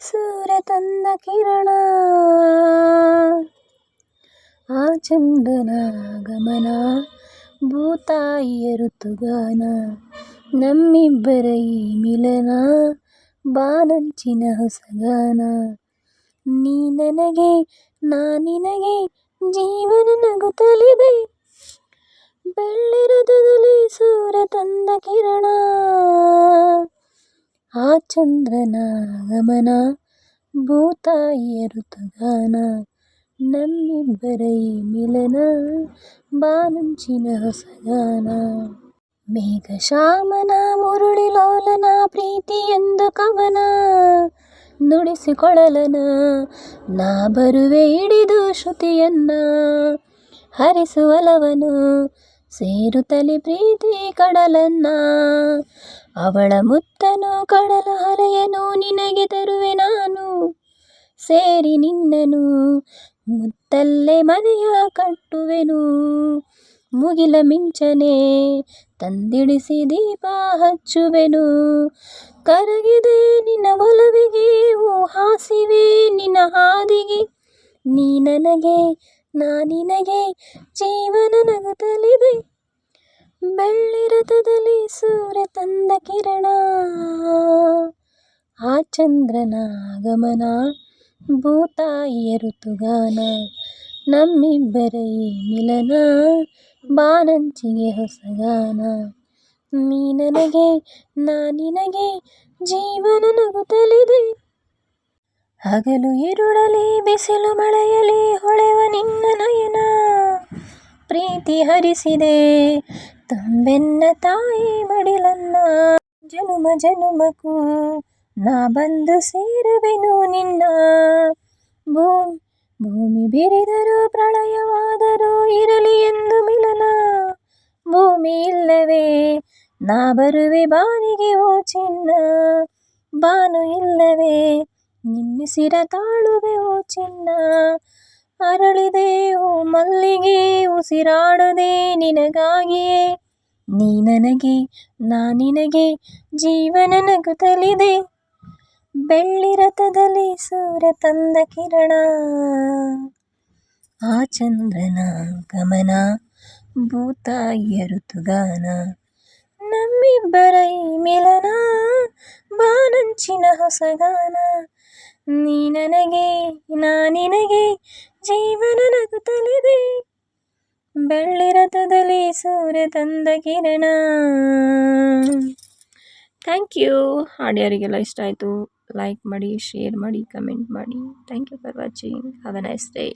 ಸೂರ್ಯ ತಂದ ಕಿರಣ. ಆ ಚಂದನ ಗಮನ ಭೂತಾಯಿಯ ಋತುಗಾನ. ನಮ್ಮಿಬ್ಬರ ಈ ಮಿಲನ ಬಾನಂಚಿನ ಹೊಸಗಾನ. ನೀ ನನಗೆ, ನಾ ನಿನಗೆ ಜೀವನ ನಗುತ್ತಲಿದೆ. ಬೆಳ್ಳಿರಥದಲ್ಲಿ ಸೂರ್ಯ ತಂದ ಕಿರಣ. ಚಂದ್ರನ ಗಮನ ಭೂತಾಯಿಯ ಋತುಗಾನ ಮಿಲನ, ಬಾನಂಚಿನ ಹೊಸಗಾನ. ಮುರುಳಿ ಲೋಲನ, ಪ್ರೀತಿಯೆಂದು ಕವನ, ನುಡಿಸಿಕೊಳ್ಳಲನ, ನಾ ಬರುವೆ ಹಿಡಿದು ಶ್ರುತಿಯನ್ನ, ಹರಿಸುವಲವನು ಸೇರುತ್ತಲಿ ಪ್ರೀತಿ ಕಡಲನ್ನ. ಅವಳ ಮುತ್ತನು ಕಡಲ ಹರೆಯನು ನಿನಗೆ ತರುವೆ ನಾನು. ಸೇರಿ ನಿನ್ನನು ಮುತ್ತಲ್ಲೇ ಮನೆಯ ಕಟ್ಟುವೆನು. ಮುಗಿಲ ಮಿಂಚನೆ ತಂದಿಡಿಸಿ ದೀಪ ಹಚ್ಚುವೆನು. ಕರಗಿದೆ ನಿನ್ನ ಒಲವಿಗೆ ಹಾಸಿವೆ ನಿನ್ನ ಹಾದಿಗೆ. ನೀ ನನಗೆ ನಾನಿನಗೆ ಜೀವನ ನಗುತ್ತಲಿದೆ. ಬೆಳ್ಳಿರಥದಲ್ಲಿ ಸೂರ್ಯ ತಂದ ಕಿರಣ. ಆ ಚಂದ್ರನ ಆಗಮನ, ಭೂತಾಯಿಯ ಋತುಗಾನ, ನಮ್ಮಿಬ್ಬರ ಈ ಮಿಲನ, ಬಾನಂಚಿಗೆ ಹೊಸಗಾನ. ನೀ ನನಗೆ, ನಾ ನಿನಗೆ, ಜೀವನ ನಗುತ್ತಲಿದೆ. ಹಗಲು ಇರುಳಲಿ, ಬಿಸಿಲು ಮಳೆಯಲಿ, ಹೊಳೆವ ನಿನ್ನ ನಯನ. ಪ್ರೀತಿ ಹರಿಸಿದೆ ತುಂಬೆನ್ನ ತಾಯಿ ಮಡಿಲನ್ನ ಜನುಮ ಜನುಮಕ್ಕೂ ನಾ ಬಂದು ಸೇರುವೆನು ನಿನ್ನ. ಭೂಮಿ ಭೂಮಿ ಬಿರಿದರೂ ಪ್ರಳಯವಾದರೂ ಇರಲಿ ಎಂದು ಮಿಲನ. ಭೂಮಿ ಇಲ್ಲವೇ, ನಾ ಬರುವೆ ಬಾನಿಗೆ ಓ ಚಿನ್ನ. ಬಾನು ಇಲ್ಲವೇ ನಿನ್ನಿಸಿರ ತಾಳುವೆ ಓ ಚಿನ್ನ. ಅರಳಿದೆ, ಓ ಮಲ್ಲಿಗೆ, ಉಸಿರಾಡದೆ ನಿನಗಾಗಿಯೇ. ನೀ ನನಗೆ ನಾನಿನಗೆ ಜೀವನ ನಗುತ್ತಲಿದೆ. ಬೆಳ್ಳಿರಥದಲ್ಲಿ ಸೂರ್ಯ ತಂದ ಕಿರಣ. ಆ ಚಂದ್ರನ ಗಮನ ಭೂತಾಯಿಯ ಋತುಗಾನ ನಮ್ಮಿಬ್ಬರ ಈ ಮಿಲನ ಬಾನಂಚಿನ ಹೊಸಗಾನ. ನೀ ನನಗೆ, ನಾ ನಿನಗೆ ಜೀವನ ನಗುತ್ತಲಿದೆ. ಬೆಳ್ಳಿರಥದಲ್ಲಿ ಸೂರ್ಯ ತಂದ ಕಿರಣ. ಥ್ಯಾಂಕ್ ಯು ಹಾಡಿಯರಿಗೆಲ್ಲ ಇಷ್ಟ ಆಯಿತು. ಲೈಕ್ ಮಾಡಿ ಶೇರ್ ಮಾಡಿ ಕಮೆಂಟ್ ಮಾಡಿ. Thank you for watching have a nice day